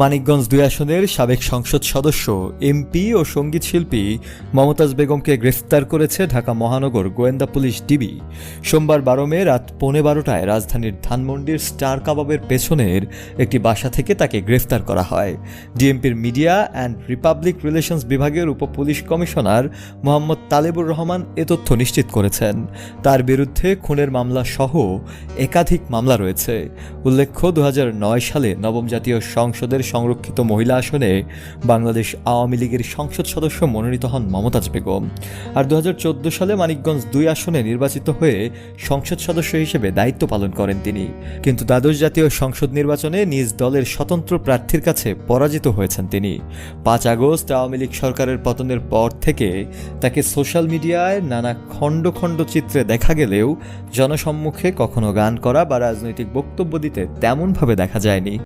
মানিকগঞ্জ দুই আসনের সাবেক সংসদ সদস্য, এমপি ও সংগীত শিল্পী মমতাজ বেগমকে গ্রেফতার করেছে ঢাকা মহানগর গোয়েন্দা পুলিশ ডিবি। সোমবার বারো মে রাত পৌনে বারোটায় রাজধানীর ধানমন্ডির স্টার কাবাবের পেছনের একটি বাসা থেকে তাকে গ্রেফতার করা হয়। ডিএমপির মিডিয়া অ্যান্ড রিপাবলিক রিলেশনস বিভাগের উপ পুলিশ কমিশনার মোহাম্মদ তালেবুর রহমান এ তথ্য নিশ্চিত করেছেন। তার বিরুদ্ধে খুনের মামলা সহ একাধিক মামলা রয়েছে। উল্লেখ্য দু হাজার নয় সালে নবম জাতীয় সংসদের সংরক্ষিত মহিলা আসনে বাংলাদেশ আওয়ামী লীগের সংসদ সদস্য মনোনীত হন মমতাজ বেগম। আর দু হাজার চোদ্দ সালে মানিকগঞ্জ দুই আসনে নির্বাচিত হয়ে সংসদ সদস্য হিসেবে দায়িত্ব পালন করেন তিনি। কিন্তু দ্বাদশ জাতীয় সংসদ নির্বাচনে নিজ দলের স্বতন্ত্র প্রার্থীর কাছে পরাজিত হয়েছেন তিনি। পাঁচ আগস্ট আওয়ামী লীগ সরকারের পতনের পর থেকে তাকে সোশ্যাল মিডিয়ায় নানা খণ্ড খণ্ড চিত্রে দেখা গেলেও জনসম্মুখে কখনো গান করা বা রাজনৈতিক বক্তব্য দিতে তেমনভাবে দেখা যায়নি।